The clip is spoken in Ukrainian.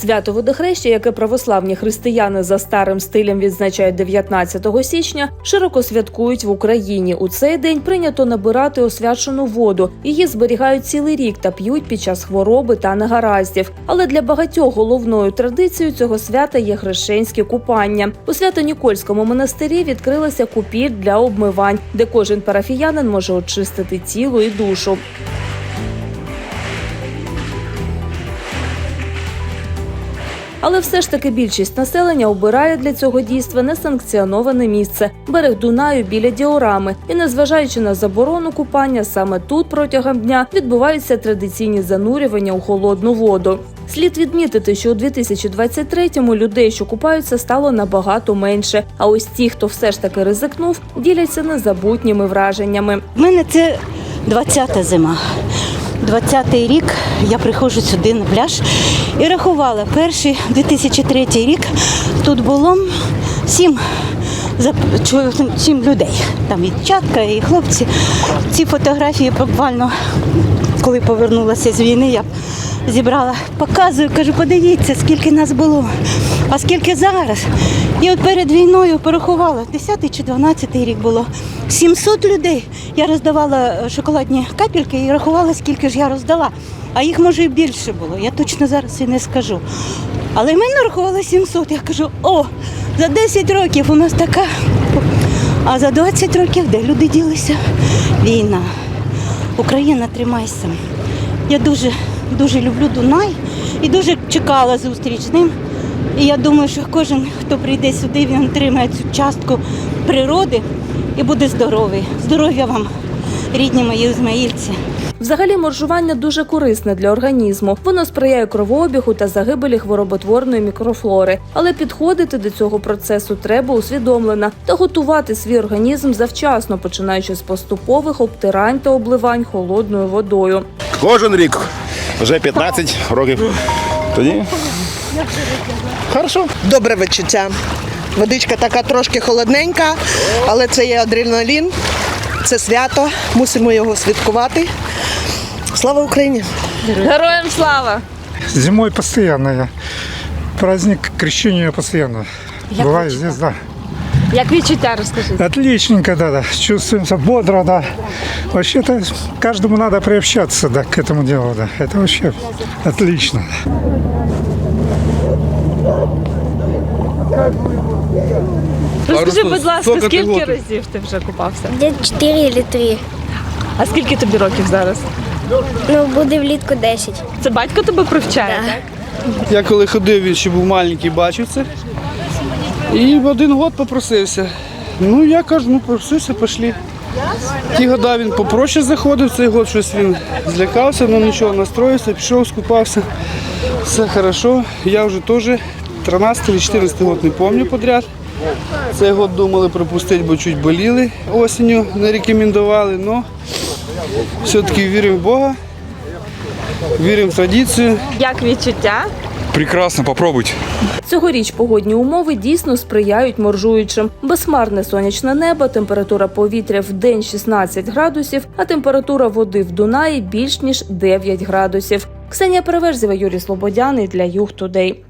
Свято водохреща, яке православні християни за старим стилем відзначають 19 січня, широко святкують в Україні. У цей день прийнято набирати освячену воду. Її зберігають цілий рік та п'ють під час хвороби та негараздів. Але для багатьох головною традицією цього свята є хрещенське купання. У Свято-Нікольському монастирі відкрилася купіль для обмивань, де кожен парафіянин може очистити тіло і душу. Але все ж таки більшість населення обирає для цього дійства несанкціоноване місце берег Дунаю біля діорами. І незважаючи на заборону купання, саме тут протягом дня відбуваються традиційні занурювання у холодну воду. Слід відмітити, що у 2023-му людей, що купаються, стало набагато менше. А ось ті, хто все ж таки ризикнув, діляться незабутніми враженнями. У мене це 20-та зима. 20-й рік я приходжу сюди на пляж і рахувала. Перший 2003 рік тут було сім, сім людей. Там і чатка, і хлопці. Ці фотографії буквально, коли повернулася з війни, я зібрала, показую, кажу, подивіться, скільки нас було, а скільки зараз. І от перед війною порахувала, 10 чи 12 рік було. 700 людей. Я роздавала шоколадні капельки і рахувала, скільки ж я роздала. А їх може і більше було. Я точно зараз і не скажу. Але в мене рахувала 700. Я кажу, о, за 10 років у нас така. А за 20 років де люди ділися? Війна. Україна, тримайся. Я дуже, дуже люблю Дунай і дуже чекала зустріч з ним. І я думаю, що кожен, хто прийде сюди, він отримає цю частку природи і буде здоровий. Здоров'я вам, рідні мої ізмаїльці. Взагалі, моржування дуже корисне для організму. Воно сприяє кровообігу та загибелі хвороботворної мікрофлори. Але підходити до цього процесу треба усвідомлено та готувати свій організм завчасно, починаючи з поступових обтирань та обливань холодною водою. Кожен рік вже 15 років. Тоді. Хорошо. добре відчуття. Водичка така трошки холодненька, але це є адреналін, це свято, мусимо його святкувати. Слава Україні! Героям слава! Зимой постоянно я. Праздник крещения постоянно. Бывает здесь, да. Як відчуття розкажіть? Отличненько, да, да. Чувствуемся бодро, да. Вообще-то каждому надо приобщаться, да, к этому делу, да. Это вообще отлично. Розкажи, будь ласка, скільки скільки разів ти вже купався? Десь 4 или 3. А скільки тобі років зараз? Ну, буде влітку 10. Це батько тебе привчає, Да. так? Я коли ходив, він ще був маленький, бачив це. І в один год попросився. Ну, я кажу, ну попросився, пішли. Ті года він попроще заходив, цей год щось він злякався, ну нічого, настроївся, пішов, скупався. Все хорошо. Я вже теж 13 чи 14 год не пам'ятаю подряд. Цей год думали пропустити, бо чуть боліли осінню, не рекомендували. але все-таки віримо в Бога, віримо в традицію. Як відчуття? Прекрасно, попробуйте. Цьогоріч погодні умови дійсно сприяють моржуючим. Безмарне сонячне небо, температура повітря в день 16 градусів, а температура води в Дунаї більш ніж 9 градусів. Ксенія Переверзєва, Юрій Слободяний для Юг Тудей.